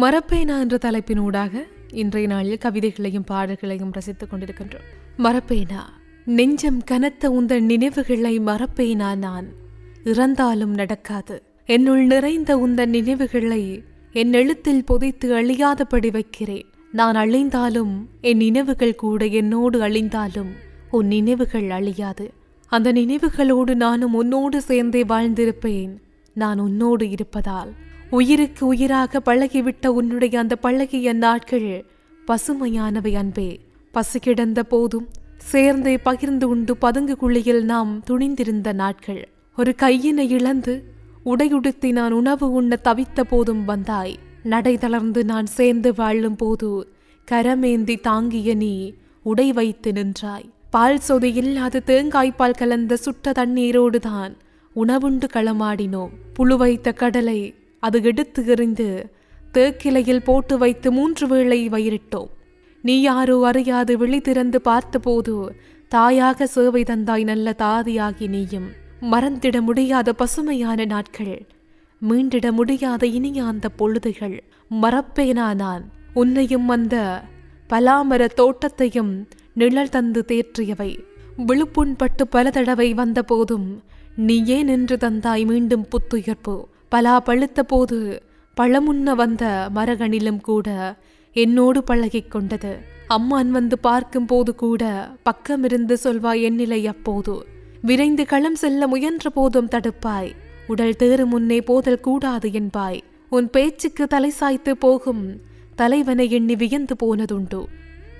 மரப்பேனா என்ற தலைப்பின் ஊடாக இன்றைய நாளில் கவிதைகளையும் பாடல்களையும் ரசித்துக் கொண்டிருக்கின்றோம். மரப்பேனா நெஞ்சம் கனத்த உந்தன் நினைவுகளை மறப்பேனா நான். இறந்தாலும் நடக்காது. என்னுள் நிறைந்த உந்தன் நினைவுகளை என் எழுத்தில் புதைத்து அழியாதபடி வைக்கிறேன். நான் அழிந்தாலும் என் நினைவுகள் கூட என்னோடு அழிந்தாலும் உன் நினைவுகள் அழியாது. அந்த நினைவுகளோடு நானும் உன்னோடு சேர்ந்தே வாழ்ந்திருப்பேன். நான் உன்னோடு இருப்பதால் உயிருக்கு உயிராக பழகிவிட்ட உன்னுடைய அந்த பழகிய நாட்கள். பசுமையானவை அன்பே பசு கிடந்த போதும் சேர்ந்தே பகிர்ந்து உண்டு பதுங்கு குழியில் நாம் துணிந்திருந்த நாட்கள். ஒரு கையினை இழந்து உடையுடுத்தி நான் உணவு உண்ண தவித்த போதும் வந்தாய். நடை தளர்ந்து நான் சேர்ந்து வாழும் போது கரமேந்தி தாங்கிய நீ உடை வைத்து நின்றாய். பால் சொதி இல்லாத தேங்காய்ப்பால் கலந்த சுட்ட தண்ணீரோடு தான் உணவுண்டு களமாடினோம். புழு வைத்த கடலை அது எடுத்து எறிந்து தேக்கிலையில் போட்டு வைத்து மூன்று வேளை வயிறிட்டோம் நீ யாரோ அறியாது விழி திறந்து பார்த்தபோது தாயாக சேவை தந்தாய் நல்ல தாதியாகி நீயும். மறந்திட முடியாத பசுமையான நாட்கள். மீண்டிட முடியாத இனிய அந்த பொழுதுகள். மறப்பேனா நான்? உன்னையும் அந்த பலாமர தோட்டத்தையும் நிழல் தந்து தேற்றியவை. விழுப்புண் பட்டு பல தடவை வந்த போதும் நீயே நின்று தந்தாய் மீண்டும் புத்துயிர்ப்பு. பலா பழுத்த போது பழமுன்ன வந்த மரகணிலும் கூட என்னோடு பழகிக் கொண்டது. அம்மான் வந்து பார்க்கும் போது கூட பக்கமிருந்து சொல்வாய் என்னிலை அப்போது. விரைந்து களம் செல்ல முயன்ற போதும் தடுப்பாய். உடல் தேறு முன்னே போதல் கூடாது என்பாய். உன் பேச்சுக்கு தலை சாய்த்து போகும் தலைவனை எண்ணி வியந்து போனதுண்டு.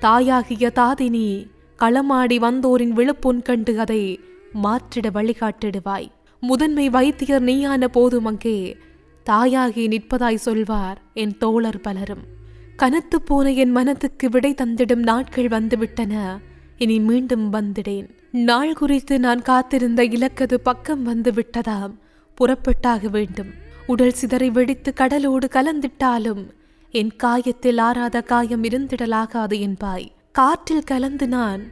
தாயாகிய தாதினி களமாடி வந்தோரின் விழுப்புண் கண்டு அதை மாற்றிட வழிகாட்டிடுவாய். முதன்மை வைத்தியர் நீயான போதும் அங்கே தாயாகி நிற்பதாய் சொல்வார் என் தோழர் பலரும். கனத்து போன என் மனத்துக்கு விடை தந்திடும் நாட்கள் வந்துவிட்டன. இனி மீண்டும் வந்திடேன். நாள் குறித்து நான் காத்திருந்த இலக்கது பக்கம் வந்து விட்டதாம் புறப்பட்டாக வேண்டும். உடல் சிதறி வெடித்து கடலோடு கலந்திட்டாலும் என் காயத்தில் ஆறாத காயம் இருந்திடலாகாது என்பாய். காற்றில் கலந்து நான்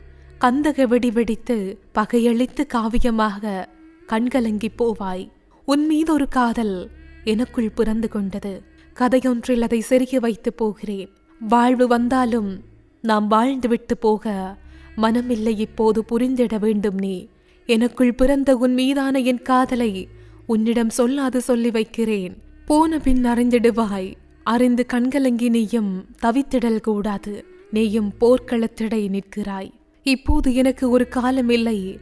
கந்தக வெடி வெடித்து பகையளித்து காவியமாக கண்கலங்கி போவாய். உன் மீது ஒரு காதல் எனக்குள் பிறந்து கொண்டது. கதையொன்றில் அதை செருகி வைத்து போகிறேன். வாழ்வு வந்தாலும் நாம் வாழ்ந்துவிட்டு போக மனமில்லை. இப்போது புரிந்திட வேண்டும் நீ. எனக்குள் பிறந்த உன் மீதான என் காதலை உன்னிடம் சொல்லாது சொல்லி வைக்கிறேன். போன பின் அறிந்திடுவாய். அறிந்து கண்கலங்கி நீயும் தவித்திடல் கூடாது. நீயும் போர்க்களத்திடை நிற்கிறாய். இப்போது எனக்கு ஒரு காலம் இல்லை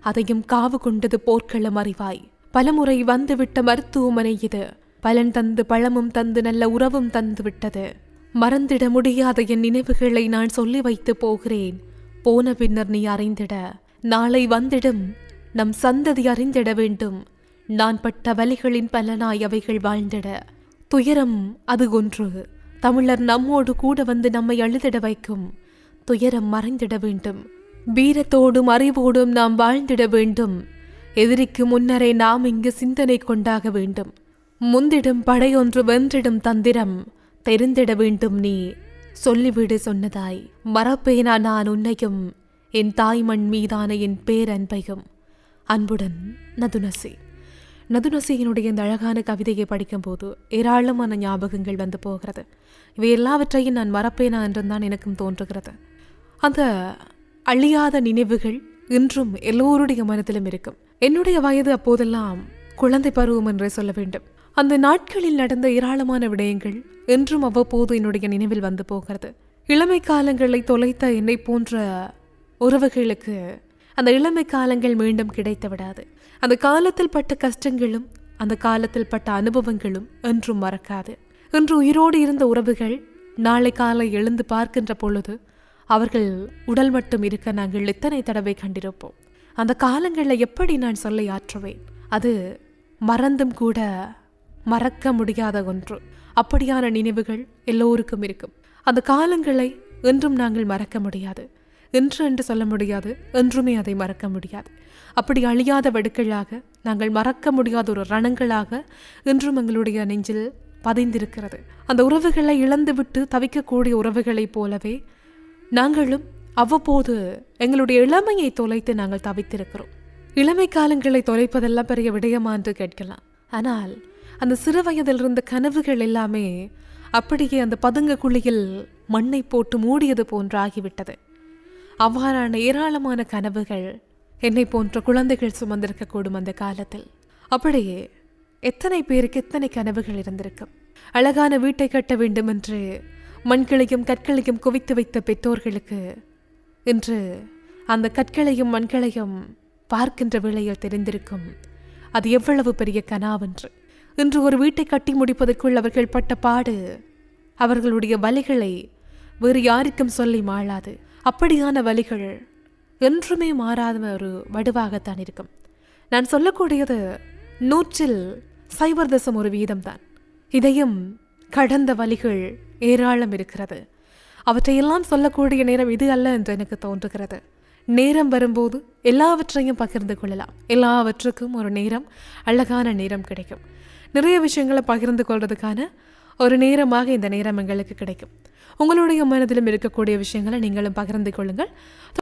அதையும் காவு கொண்டது போர்க்களம் அறிவாய். பலமுறை வந்துவிட்ட மருத்துவமனை இது. பலன் தந்து பழமும் தந்து நல்ல உறவும் தந்து விட்டது. மறந்திட முடியாத என் நினைவுகளை நான் சொல்லி வைத்து போகிறேன். போன பின்னர் நீ அறிந்திட. நாளை வந்திடும். நம் சந்ததி அறிந்திட வேண்டும். நான் பட்ட வலிகளின் பலனாய் அவைகள் வாழ்ந்திட. துயரம் அது ஒன்று. தமிழர் நம்மோடு கூட வந்து நம்மை அழுதிட வைக்கும். துயரம் மறைந்திட வேண்டும். வீரத்தோடும் அறிவோடும் நாம் வாழ்ந்திட வேண்டும். எதிரிக்கு முன்னரே நாம் இங்கு சிந்தனை கொண்டாக வேண்டும். முந்திடும் படையொன்று வென்றிடும் தந்திரம். தெரிந்திட வேண்டும் நீ. சொல்லிவிடு சொன்னதாய். மறப்பேனா நான் உன்னையும். என் தாய்மண் மீதான என் பேரன்பையும். அன்புடன் நதுனசி. நதுனசியினுடைய இந்த அழகான கவிதையை படிக்கும்போது ஏராளமான ஞாபகங்கள் வந்து போகிறது. இவை எல்லாவற்றையும் நான் மறப்பேனா என்றுதான் எனக்கும் தோன்றுகிறது. அந்த அழியாத நினைவுகள் இன்றும் எல்லோருடைய மனதிலும் இருக்கும். என்னுடைய வயது அப்போதெல்லாம் குழந்தை பருவம் என்றே சொல்ல வேண்டும். அந்த நாட்களில் நடந்த ஏராளமான விடயங்கள் என்றும் அவ்வப்போது என்னுடைய நினைவில் வந்து போகிறது. இளமை காலங்களை தொலைத்த என்னை போன்ற உறவுகளுக்கு அந்த இளமை காலங்கள் மீண்டும் கிடைத்து விடாது. அந்த காலத்தில் பட்ட கஷ்டங்களும் அந்த காலத்தில் பட்ட அனுபவங்களும் என்றும் மறக்காது. இன்று உயிரோடு இருந்த உறவுகள் நாளை காலை எழுந்து பார்க்கின்ற பொழுது அவர்கள் உடல் மட்டும் இருக்க நாங்கள் எத்தனை தடவை கண்டிருப்போம்? அந்த காலங்களில் எப்படி நான் சொல்லை ஆற்றுவேன்? அது மறந்தும் கூட மறக்க முடியாத ஒன்று. அப்படியான நினைவுகள் எல்லோருக்கும் இருக்கும். அந்த காலங்களை என்றும் நாங்கள் மறக்க முடியாது. என்று என்று சொல்ல முடியாது என்றுமே அதை மறக்க முடியாது. அப்படி அழியாத வடுக்களாக நாங்கள் மறக்க முடியாத ஒரு ரணங்களாக இன்றும் எங்களுடைய நெஞ்சில் பதிந்திருக்கிறது. அந்த உறவுகளை இழந்துவிட்டு தவிக்கக்கூடிய உறவுகளைப் போலவே நாங்களும் அவ்வப்போது எங்களுடைய இளமையை தொலைத்து நாங்கள் தவித்திருக்கிறோம். இளமை காலங்களை தொலைப்பதெல்லாம் பெரிய விடயமா என்று கேட்கலாம். ஆனால் அந்த சிறு வயதில் இருந்த கனவுகள் எல்லாமே அப்படியே அந்த பதுங்க குழியில் மண்ணை போட்டு மூடியது போன்று ஆகிவிட்டது. அவ்வாறான ஏராளமான கனவுகள் என்னை போன்ற குழந்தைகள் சுமந்திருக்கக்கூடும் அந்த காலத்தில். அப்படியே எத்தனை பேருக்கு எத்தனை கனவுகள் இருந்திருக்கும். அழகான வீட்டை கட்ட வேண்டும் என்று மண்களையும் கற்களையும் குவித்து வைத்த பெற்றோர்களுக்கு இன்று அந்த கற்களையும் மண்களையும் பார்க்கின்ற வேளையில் தெரிந்திருக்கும். அது எவ்வளவு பெரிய கனாவென்று. இன்று ஒரு வீட்டை கட்டி முடிப்பதற்குள் அவர்கள் பட்ட பாடு அவர்களுடைய வலிகளை வேறு யாருக்கும் சொல்லி மாளாது. அப்படியான வலிகள் என்றுமே மாறாத ஒரு வடுவாகத்தான் இருக்கும். நான் சொல்லக்கூடியது நூற்றில் சைவர்தசம் ஒரு வீதம்தான். இதையும் கடந்த வலிகள் ஏராளம் இருக்கிறது. அவற்றையெல்லாம் சொல்லக்கூடிய நேரம் இது அல்ல என்று எனக்கு தோன்றுகிறது. நேரம் வரும்போது எல்லாவற்றையும் பகிர்ந்து கொள்ளலாம். எல்லாவற்றுக்கும் ஒரு நேரம் அழகான நேரம் கிடைக்கும். நிறைய விஷயங்களை பகிர்ந்து கொள்றதுக்கான ஒரு நேரமாக இந்த நேரம் எங்களுக்கு கிடைக்கும். உங்களுடைய மனதிலும் இருக்கக்கூடிய விஷயங்களை நீங்களும் பகிர்ந்து கொள்ளுங்கள்.